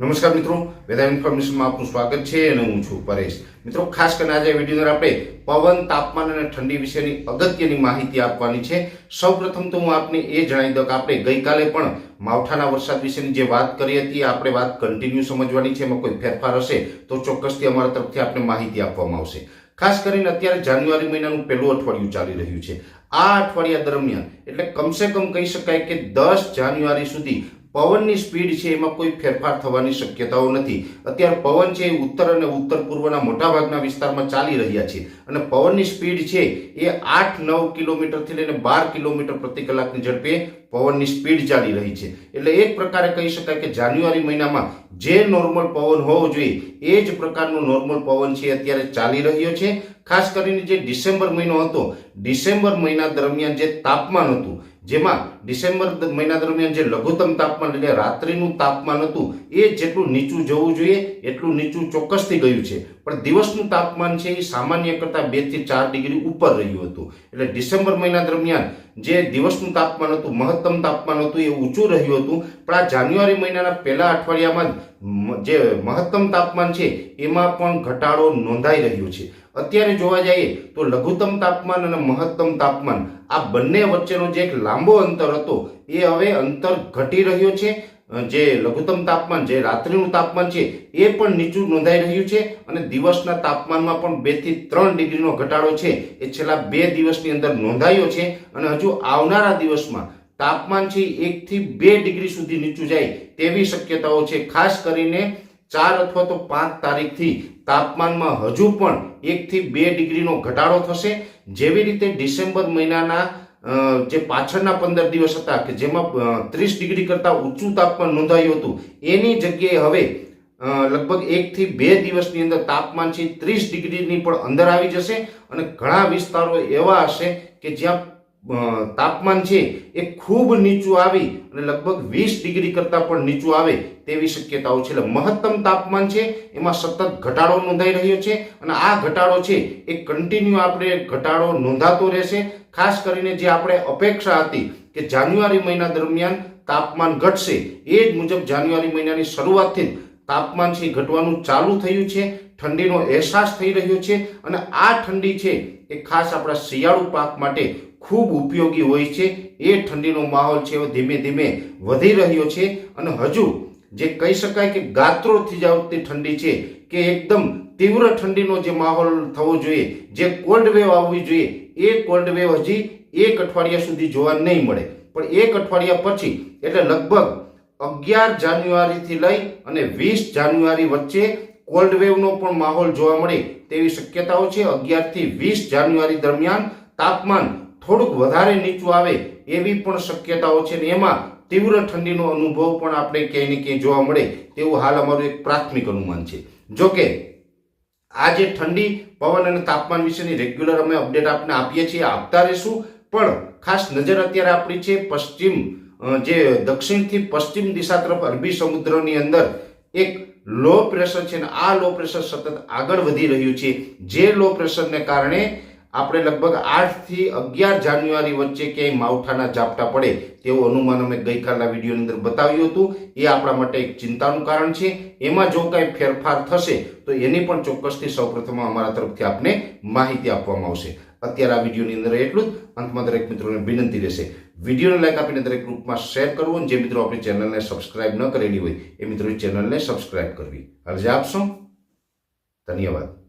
નમસ્કાર મિત્રો વેધર ઇન્ફોર્મેશનમાં આપનું સ્વાગત છે અને હું છું પરેશ. મિત્રો, ખાસ કરીને આજે વીડિયો આપણે પવન, તાપમાન અને ઠંડી વિશેની અગત્યની માહિતી આપવાની છે. સૌપ્રથમ તો હું આપને એ જણાવી દઉં કે આપણે ગઈકાલે પણ માવઠાના વરસાદ વિશેની જે વાત કરી હતી, આપણે વાત કન્ટિન્યુ સમજવાની છે, એમાં કોઈ ફેરફાર હશે તો ચોક્કસથી અમારા તરફથી આપને માહિતી આપવામાં આવશે. ખાસ કરીને અત્યારે જાન્યુઆરી મહિનાનું પહેલું અઠવાડિયું ચાલી રહ્યું છે. આ અઠવાડિયા દરમિયાન, એટલે કમસે કમ કહી શકાય કે દસ જાન્યુઆરી સુધી પવનની સ્પીડ છે એમાં કોઈ ફેરફાર થવાની શક્યતાઓ નથી. અત્યારે પવન છે એ ઉત્તર અને ઉત્તર પૂર્વના મોટાભાગના વિસ્તારમાં ચાલી રહ્યા છે અને પવનની સ્પીડ છે એ આઠ નવ કિલોમીટરથી લઈને બાર કિલોમીટર પ્રતિ કલાકની ઝડપે પવનની સ્પીડ ચાલી રહી છે. એટલે એક પ્રકારે કહી શકાય કે જાન્યુઆરી મહિનામાં જે નોર્મલ પવન હોવો જોઈએ, એ જ પ્રકારનો નોર્મલ પવન છે અત્યારે ચાલી રહ્યો છે. ખાસ કરીને જે ડિસેમ્બર મહિનો હતો, ડિસેમ્બર મહિના દરમિયાન જે તાપમાન હતું જેમાં ડિસેમ્બર મહિના દરમિયાન જે લઘુત્તમ તાપમાન એટલે રાત્રિનું તાપમાન હતું, એ જેટલું નીચું જવું જોઈએ, એટલું નીચું ચોક્કસથી ગયું છે. પણ દિવસનું તાપમાન છે એ સામાન્ય કરતાં બેથી ચાર ડિગ્રી ઉપર રહ્યું હતું. એટલે ડિસેમ્બર મહિના દરમિયાન જે દિવસનું તાપમાન હતું, મહત્તમ તાપમાન હતું, એ ઊંચું રહ્યું હતું. પણ આ જાન્યુઆરી મહિનાના પહેલા અઠવાડિયામાં જે મહત્તમ તાપમાન છે, એમાં પણ ઘટાડો નોંધાઈ રહ્યો છે. અત્યારે જોવા જઈએ તો લઘુત્તમ તાપમાન અને મહત્તમ તાપમાન આ બંને વચ્ચેનો જે એક લાંબો અંતર હતો, એ હવે અંતર ઘટી રહ્યો છે. જે લઘુત્તમ તાપમાન, જે રાત્રિનું તાપમાન છે, એ પણ નીચું નોંધાઈ રહ્યું છે અને દિવસના તાપમાનમાં પણ બેથી ત્રણ ડિગ્રીનો ઘટાડો છે. એ છેલ્લા બે દિવસની અંદર નોંધાયો છે અને હજુ આવનારા દિવસમાં તાપમાન છે એકથી બે ડિગ્રી સુધી નીચું જાય તેવી શક્યતાઓ છે. ખાસ કરીને ચાર અથવા તો પાંચ તારીખથી તાપમાનમાં હજુ પણ એકથી બે ડિગ્રીનો ઘટાડો થશે. જેવી રીતે ડિસેમ્બર મહિનાના જે પાછળના પંદર દિવસ હતા કે જેમાં ત્રીસ ડિગ્રી કરતાં ઊંચું તાપમાન નોંધાયું હતું, એની જગ્યાએ હવે લગભગ એકથી બે દિવસની અંદર તાપમાન છે ત્રીસ ડિગ્રીની પણ અંદર આવી જશે. અને ઘણા વિસ્તારો એવા હશે કે જ્યાં તાપમાન છે એ ખૂબ નીચું આવી અને લગભગ વીસ ડિગ્રી કરતાં પણ નીચું આવે તેવી શક્યતાઓ છે. એટલે મહત્તમ તાપમાન છે એમાં સતત ઘટાડો નોંધાઈ રહ્યો છે અને આ ઘટાડો છે એ કન્ટિન્યુ આપણે ઘટાડો નોંધાતો રહેશે. ખાસ કરીને જે આપણે અપેક્ષા હતી કે જાન્યુઆરી મહિના દરમિયાન તાપમાન ઘટશે, એ જ મુજબ જાન્યુઆરી મહિનાની શરૂઆતથી જ તાપમાન છે ઘટવાનું ચાલુ થયું છે. ઠંડીનો અહેસાસ થઈ રહ્યો છે અને આ ઠંડી છે એ ખાસ આપણા શિયાળુ પાક માટે ખૂબ ઉપયોગી હોય છે. એ ઠંડીનો માહોલ છે. ધીમે ધીમે વધી રહ્યો છે અને હજુ જે કહી શકાય કે ગાત્રો થઈ આવતી ઠંડી છે કે એકદમ તીવ્ર ઠંડીનો જે માહોલ થવો જોઈએ, જે કોલ્ડ વેવ આવવી જોઈએ, એ કોલ્ડ વેવ હજી એક અઠવાડિયા સુધી જોવા નહીં મળે. પણ એક અઠવાડિયા પછી, એટલે લગભગ અગિયાર જાન્યુઆરીથી લઈ અને વીસ જાન્યુઆરી વચ્ચે કોલ્ડ વેવનો પણ માહોલ જોવા મળે તેવી શક્યતાઓ છે. અગિયારથી વીસ જાન્યુઆરી દરમિયાન તાપમાન થોડુંક વધારે નીચું આવે એવી પણ શક્યતાઓ છે ને એમાં તીવ્ર ઠંડીનો અનુભવ પણ આપણે ક્યાંય ને ક્યાંય જોવા મળે તેવું હાલ અમારું એક પ્રાથમિક અનુમાન છે. જોકે આ જે ઠંડી, પવન અને તાપમાન વિશેની રેગ્યુલર અમે અપડેટ આપને આપીએ છીએ, આપતા રહીશું. પણ ખાસ નજર અત્યારે આપણી છે પશ્ચિમ જે દક્ષિણથી પશ્ચિમ દિશા તરફ અરબી સમુદ્રની અંદર એક લો પ્રેશર છે ને આ લો પ્રેશર સતત આગળ વધી રહ્યું છે. જે લો પ્રેશરને કારણે આપણે લગભગ આઠથી અગિયાર જાન્યુઆરી વચ્ચે ક્યાંય માવઠાના ઝાપટા પડે તેવું અનુમાન અમે ગઈકાલના વિડીયોની અંદર બતાવ્યું હતું. એ આપણા માટે એક ચિંતાનું કારણ છે. એમાં જો કાંઈ ફેરફાર થશે, તો એની પણ ચોક્કસથી સૌપ્રથમ અમારા તરફથી આપને માહિતી આપવામાં આવશે. અત્યારે આ વિડીયોની અંદર એટલું જ. અંતમાં દરેક મિત્રોને વિનંતી રહેશે. વિડીયોને લાઈક આપીને દરેક ગ્રુપમાં શેર કરવું જે મિત્રો આપણી ચેનલને સબસ્ક્રાઇબ ન કરેલી હોય, એ મિત્રો ચેનલને સબસ્ક્રાઇબ કરવી. અરજી આપશો? ધન્યવાદ.